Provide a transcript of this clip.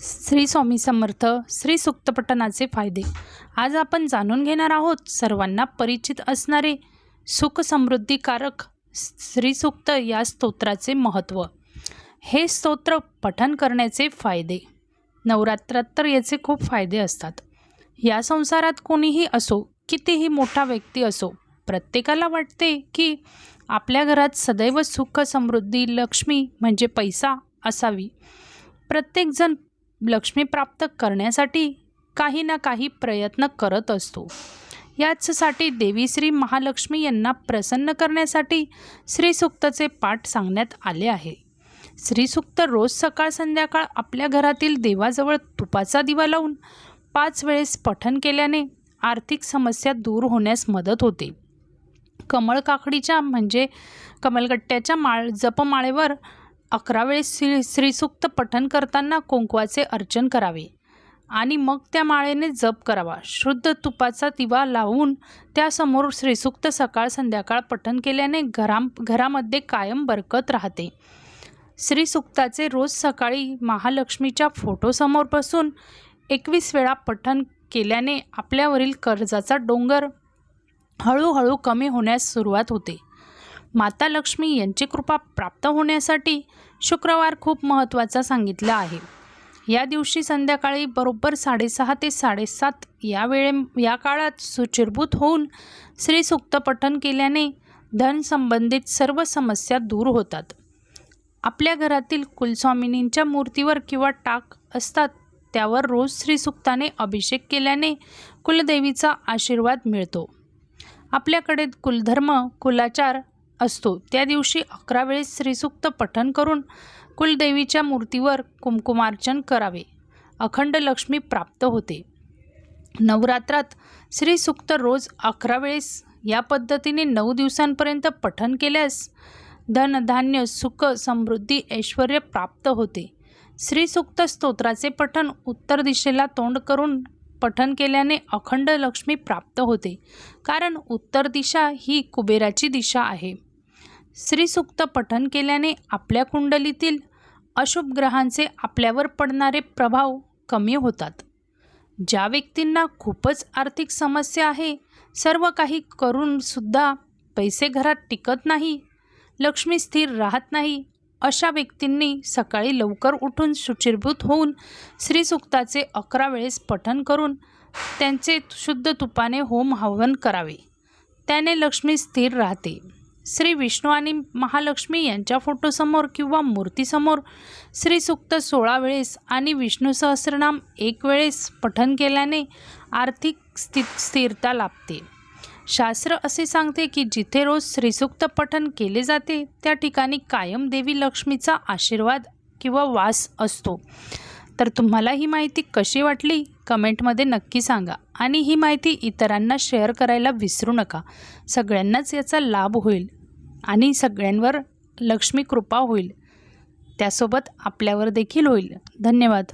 श्री स्वामी समर्थ श्री सुक्तपठणाचे फायदे. आज आपण जाणून घेणार आहोत सर्वांना परिचित असणारे सुख समृद्धीकारक श्री सुक्त या स्तोत्राचे महत्त्व. हे स्तोत्र पठन करण्याचे फायदे. नवरात्रात तर याचे खूप फायदे असतात. या संसारात कोणीही असो कितीही मोठा व्यक्ती असो प्रत्येकाला वाटते की आपल्या घरात सदैव सुख समृद्धी लक्ष्मी म्हणजे पैसा असावी. प्रत्येकजण लक्ष्मी प्राप्त करण्यासाठी काही ना काही प्रयत्न करत असतो. याचसाठी देवी श्री महालक्ष्मी यांना प्रसन्न करण्यासाठी श्रीसुक्तचे पाठ सांगण्यात आले आहे. श्रीसुक्त रोज सकाळ संध्याकाळ आपल्या घरातील देवाजवळ तुपाचा दिवा लावून पाच वेळेस पठन केल्याने आर्थिक समस्या दूर होण्यास मदत होते. कमळ काकडीच्या म्हणजे कमलगट्ट्याच्या माळ जपमाळेवर अकरा वेळेस श्री श्रीसूक्त पठन करताना कुंकवाचे अर्चन करावे. आणि मग त्या माळेने जप करावा. शुद्ध तुपाचा दिवा लावून त्यासमोर श्रीसूक्त सकाळ संध्याकाळ पठन केल्याने घरा घरामध्ये कायम बरकत राहते. श्रीसूक्ताचे रोज सकाळी महालक्ष्मीच्या फोटोसमोर बसून एकवीस वेळा पठन केल्याने आपल्यावरील कर्जाचा डोंगर हळूहळू कमी होण्यास सुरुवात होते. माता लक्ष्मी यांची कृपा प्राप्त होण्यासाठी शुक्रवार खूप महत्त्वाचा सांगितला आहे. या दिवशी संध्याकाळी बरोबर साडेसहा ते साडेसात या वेळे या काळात सुचिरभूत होऊन श्रीसुक्त पठन केल्याने धन संबंधित सर्व समस्या दूर होतात. आपल्या घरातील कुलस्वामिनींच्या मूर्तीवर किंवा टाक असतात त्यावर रोज श्रीसुक्ताने अभिषेक केल्याने कुलदेवीचा आशीर्वाद मिळतो. आपल्याकडे कुलधर्म कुलाचार असतो. त्या दिवशी अकरा वेळेस श्रीसूक्त पठन करून कुलदेवीच्या मूर्तीवर कुमकुमार्चन करावे. अखंड लक्ष्मी प्राप्त होते. नवरात्रात श्रीसूक्त रोज अकरा वेळेस या पद्धतीने नऊ दिवसांपर्यंत पठन केल्यास धनधान्य सुख समृद्धी ऐश्वर प्राप्त होते. श्रीसूक्त स्तोत्राचे पठन उत्तर दिशेला तोंड करून पठन केल्याने अखंड लक्ष्मी प्राप्त होते. कारण उत्तर दिशा ही कुबेराची दिशा आहे. श्रीसूक्त पठन केल्याने आपल्या कुंडलीतील अशुभ ग्रहांचे आपल्यावर पडणारे प्रभाव कमी होतात. ज्या व्यक्तींना खूपच आर्थिक समस्या आहे सर्व काही करूनसुद्धा पैसे घरात टिकत नाही लक्ष्मी स्थिर राहत नाही अशा व्यक्तींनी सकाळी लवकर उठून शुचिरभूत होऊन श्रीसूक्ताचे अकरा वेळेस पठन करून त्यांचे शुद्ध तुपाने होम हवन करावे. त्याने लक्ष्मी स्थिर राहते. श्री विष्णू आणि महालक्ष्मी यांच्या फोटोसमोर किंवा मूर्तीसमोर श्रीसूक्त सोळा वेळेस आणि विष्णू सहस्रनाम एक वेळेस पठन केल्याने आर्थिक स्थित स्थिरता लाभते. शास्त्र असे सांगते की जिथे रोज श्रीसूक्त पठन केले जाते त्या ठिकाणी कायम देवी लक्ष्मीचा आशीर्वाद किंवा वास असतो. तर तुम्हाला ही माहिती कशी वाटली? कमेंटमध्ये नक्की सांगा आणि ही माहिती इतरांना शेअर करायला विसरू नका. सगळ्यांनाच याचा लाभ होईल. आणि सगळ्यांवर लक्ष्मी कृपा होईल. त्यासोबत आपल्यावर देखील होईल. धन्यवाद.